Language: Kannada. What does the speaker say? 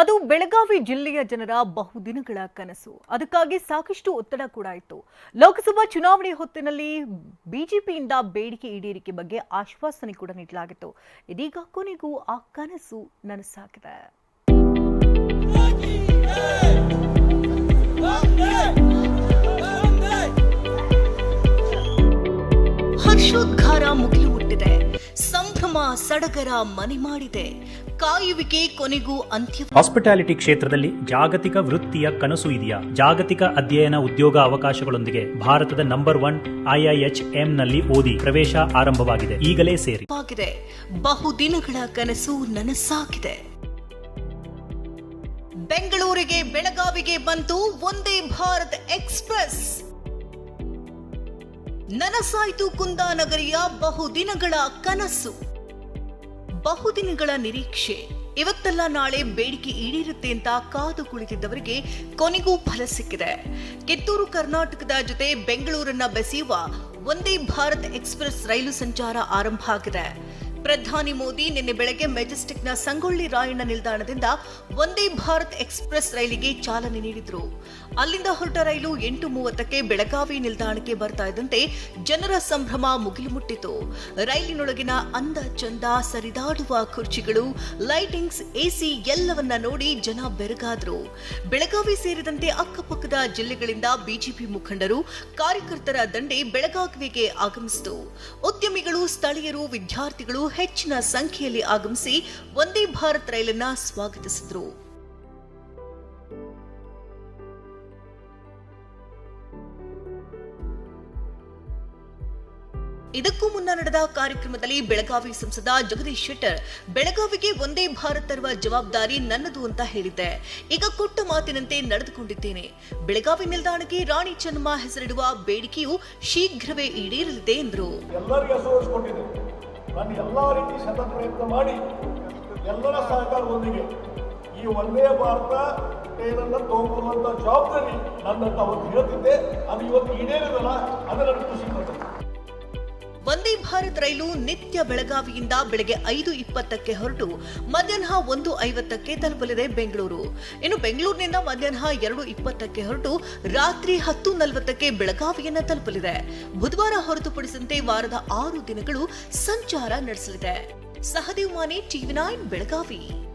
ಅದು ಬೆಳಗಾವಿ ಜಿಲ್ಲೆಯ ಜನರ ಬಹುದಿನಗಳ ಕನಸು. ಅದಕ್ಕಾಗಿ ಸಾಕಷ್ಟು ಒತ್ತಡ ಕೂಡ ಇತ್ತು. ಲೋಕಸಭಾ ಚುನಾವಣೆ ಹೊತ್ತಿನಲ್ಲಿ ಬಿಜೆಪಿಯಿಂದ ಬೇಡಿಕೆ ಈಡೇರಿಕೆ ಬಗ್ಗೆ ಆಶ್ವಾಸನೆ ಕೂಡ ನೀಡಲಾಗಿತ್ತು. ಇದೀಗ ಕೊನೆಗೂ ಆ ಕನಸು ನನಸಾಗಿದೆ. ಹರ್ಷೋದ್ಘಾರ ಮುಗಿಲು ಮುಟ್ಟಿದೆ ಸಂಭ್ರಮ ಸಡಗರ ಮನೆ ಮಾಡಿದೆ. ಕಾಯುವಿಕೆ ಕೊನೆಗೂ ಅಂತ್ಯ ಹಾಸ್ಪಿಟಾಲಿಟಿ ಕ್ಷೇತ್ರದಲ್ಲಿ ಜಾಗತಿಕ ವೃತ್ತಿಯ ಕನಸು ಇದೆಯಾ? ಜಾಗತಿಕ ಅಧ್ಯಯನ ಉದ್ಯೋಗ ಅವಕಾಶಗಳೊಂದಿಗೆ ಭಾರತದ ನಂಬರ್ ಒನ್ ಐಐಎಚ್ನಲ್ಲಿ ಓದಿ ಪ್ರವೇಶ ಆರಂಭವಾಗಿದೆ. ಈಗಲೇ ಸೇರಿ. ಬಹುದಿನಗಳ ಕನಸು ನನಸಾಗಿದೆ. ಬೆಂಗಳೂರಿಗೆ ಬೆಳಗಾವಿಗೆ ಬಂತು ಒಂದೇ ಭಾರತ್ ಎಕ್ಸ್ಪ್ರೆಸ್ ನನಸಾಯಿತು ಕುಂದಾನಗರಿಯ ಬಹುದಿನಗಳ ಕನಸು. ಬಹುದಿನಗಳ ನಿರೀಕ್ಷೆ. ಇವತ್ತೆಲ್ಲ ನಾಳೆ ಬೇಡಿಕೆ ಈಡೇರುತ್ತೆ ಅಂತ ಕಾದು ಕುಳಿತಿದ್ದವರಿಗೆ ಕೊನೆಗೂ ಫಲ ಸಿಕ್ಕಿದೆ. ಕಿತ್ತೂರು, ಕರ್ನಾಟಕದ ಜೊತೆ ಬೆಂಗಳೂರನ್ನ ಬೆಸೆಯುವ ಒಂದೇ ಭಾರತ್ ಎಕ್ಸ್ಪ್ರೆಸ್ ರೈಲು ಸಂಚಾರ ಆರಂಭ ಆಗಿದೆ. ಪ್ರಧಾನಿ ಮೋದಿ ನಿನ್ನೆ ಬೆಳಗ್ಗೆ ಮೆಜೆಸ್ಟಿಕ್ನ ಸಂಗೊಳ್ಳಿ ರಾಯಣ್ಣ ನಿಲ್ದಾಣದಿಂದ ವಂದೇ ಭಾರತ್ ಎಕ್ಸ್ಪ್ರೆಸ್ ರೈಲಿಗೆ ಚಾಲನೆ ನೀಡಿದ್ರು. ಅಲ್ಲಿಂದ ಹೊರಟ ರೈಲು ಎಂಟು ಮೂವತ್ತಕ್ಕೆ ಬೆಳಗಾವಿ ನಿಲ್ದಾಣಕ್ಕೆ ಬರ್ತಾ ಇದ್ದಂತೆ ಜನರ ಸಂಭ್ರಮ ಮುಗಿಲು ಮುಟ್ಟಿತು ರೈಲಿನೊಳಗಿನ ಅಂದ ಚಂದ ಸರಿದಾಡುವ ಕುರ್ಚಿಗಳು, ಲೈಟಿಂಗ್ಸ್, ಎಸಿ ಎಲ್ಲವನ್ನ ನೋಡಿ ಜನ ಬೆರಗಾದ್ರು. ಬೆಳಗಾವಿ ಸೇರಿದಂತೆ ಅಕ್ಕಪಕ್ಕದ ಜಿಲ್ಲೆಗಳಿಂದ ಬಿಜೆಪಿ ಮುಖಂಡರು, ಕಾರ್ಯಕರ್ತರ ದಂಡೆ ಬೆಳಗಾವಿಗೆ ಆಗಮಿಸಿತು. ಉದ್ಯಮಿಗಳು, ಸ್ಥಳೀಯರು, ವಿದ್ಯಾರ್ಥಿಗಳು ಹೆಚ್ಚಿನ ಸಂಖ್ಯೆಯಲ್ಲಿ ಆಗಮಿಸಿ ಒಂದೇ ಭಾರತ್ ರೈಲನ್ನ ಸ್ವಾಗತಿಸಿದ್ರು. ಇದಕ್ಕೂ ಮುನ್ನ ನಡೆದ ಕಾರ್ಯಕ್ರಮದಲ್ಲಿ ಬೆಳಗಾವಿ ಸಂಸದ ಜಗದೀಶ್ ಶೆಟ್ಟರ್, ಬೆಳಗಾವಿಗೆ ಒಂದೇ ಭಾರತ್ ತರುವ ಜವಾಬ್ದಾರಿ ನನ್ನದು ಅಂತ ಹೇಳಿದ್ದೆ. ಈಗ ಕೊಟ್ಟ ಮಾತಿನಂತೆ ನಡೆದುಕೊಂಡಿದ್ದೇನೆ. ಬೆಳಗಾವಿ ನಿಲ್ದಾಣಕ್ಕೆ ರಾಣಿ ಚೆನ್ನಮ್ಮ ಹೆಸರಿಡುವ ಬೇಡಿಕೆಯು ಶೀಘ್ರವೇ ಈಡೇರಲಿದೆ ಎಂದರು. ನಾನು ಎಲ್ಲ ರೀತಿ ಶತ ಪ್ರಯತ್ನ ಮಾಡಿ ಎಲ್ಲರ ಸಹಕಾರದೊಂದಿಗೆ ಈ ಒಂದೇ ಭಾರತ ಏನನ್ನು ತಗೊಂಬರುವಂಥ ಜವಾಬ್ದಾರಿ ನನ್ನಂತ ಅವತ್ತು ಹೇಳ್ತಿದ್ದೆ ಅದು ಇವತ್ತು ಈಡೇರಿದಲ್ಲ ಅದು ನನಗೆ ಖುಷಿ ವಂದೇ ಭಾರತ್ ರೈಲು ನಿತ್ಯ ಬೆಳಗಾವಿಯಿಂದ ಬೆಳಗ್ಗೆ ಐದು ಇಪ್ಪತ್ತಕ್ಕೆ ಹೊರಟು ಮಧ್ಯಾಹ್ನ ಒಂದು ಐವತ್ತಕ್ಕೆ ತಲುಪಲಿದೆ ಬೆಂಗಳೂರು. ಇನ್ನು ಬೆಂಗಳೂರಿನಿಂದ ಮಧ್ಯಾಹ್ನ ಎರಡು ಇಪ್ಪತ್ತಕ್ಕೆ ಹೊರಟು ರಾತ್ರಿ ಹತ್ತು ನಲವತ್ತಕ್ಕೆ ಬೆಳಗಾವಿಯನ್ನ ತಲುಪಲಿದೆ. ಬುಧವಾರ ಹೊರತುಪಡಿಸಿದಂತೆ ವಾರದ ಆರು ದಿನಗಳು ಸಂಚಾರ ನಡೆಸಲಿದೆ. Sahadev Mane TV nine, Belagavi.